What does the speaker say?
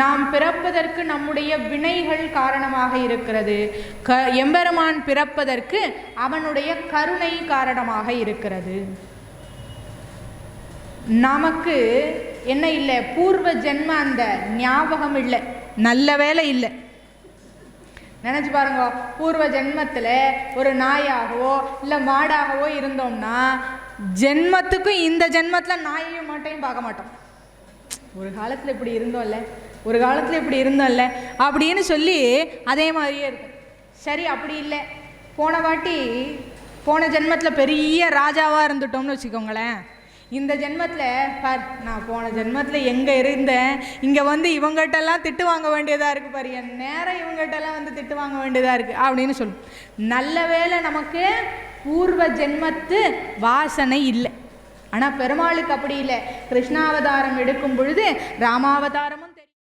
நாம் பிறப்பதற்கு நம்முடைய வினைகள் காரணமாக இருக்கிறது. க எம்பெருமான் பிறப்பதற்கு அவனுடைய கருணை காரணமாக இருக்கிறது. நமக்கு என்ன இல்லை? பூர்வ ஜென்ம அந்த ஞாபகம் இல்லை. நல்ல வேலை இல்லை. நினச்சி பாருங்க பூர்வ ஜென்மத்தில் ஒரு நாயாகவோ இல்லை மாடாகவோ இருந்தோம்னா ஜென்மத்துக்கும் இந்த ஜென்மத்தில் நாயையும் மாட்டையும் பார்க்க மாட்டோம். ஒரு காலத்தில் இப்படி இருந்தோம்ல. ஒரு காலத்தில் இப்படி இருந்தோம்ல அப்படின்னு சொல்லி அதே மாதிரியே இருக்கும் சரி அப்படி இல்லை. போன வாட்டி போன ஜென்மத்தில் பெரிய ராஜாவாக இருந்துட்டோம்னு வச்சுக்கோங்களேன். இந்த ஜென்மத்தில் பார் நான் போன ஜென்மத்தில் எங்கே இருந்தேன்? இங்கே வந்து இவங்ககிட்டலாம் திட்டு வாங்க வேண்டியதாக இருக்குது பாரு. என் நேரம் இவங்ககிட்டலாம் வந்து திட்டு வாங்க வேண்டியதாக இருக்குது அப்படின்னு சொல்லும். நல்ல வேளை நமக்கு பூர்வ ஜென்மத்து வாசனை இல்லை. ஆனால் பெருமாளுக்கு அப்படி இல்லை. கிருஷ்ணாவதாரம் எடுக்கும் பொழுது ராமாவதாரமும்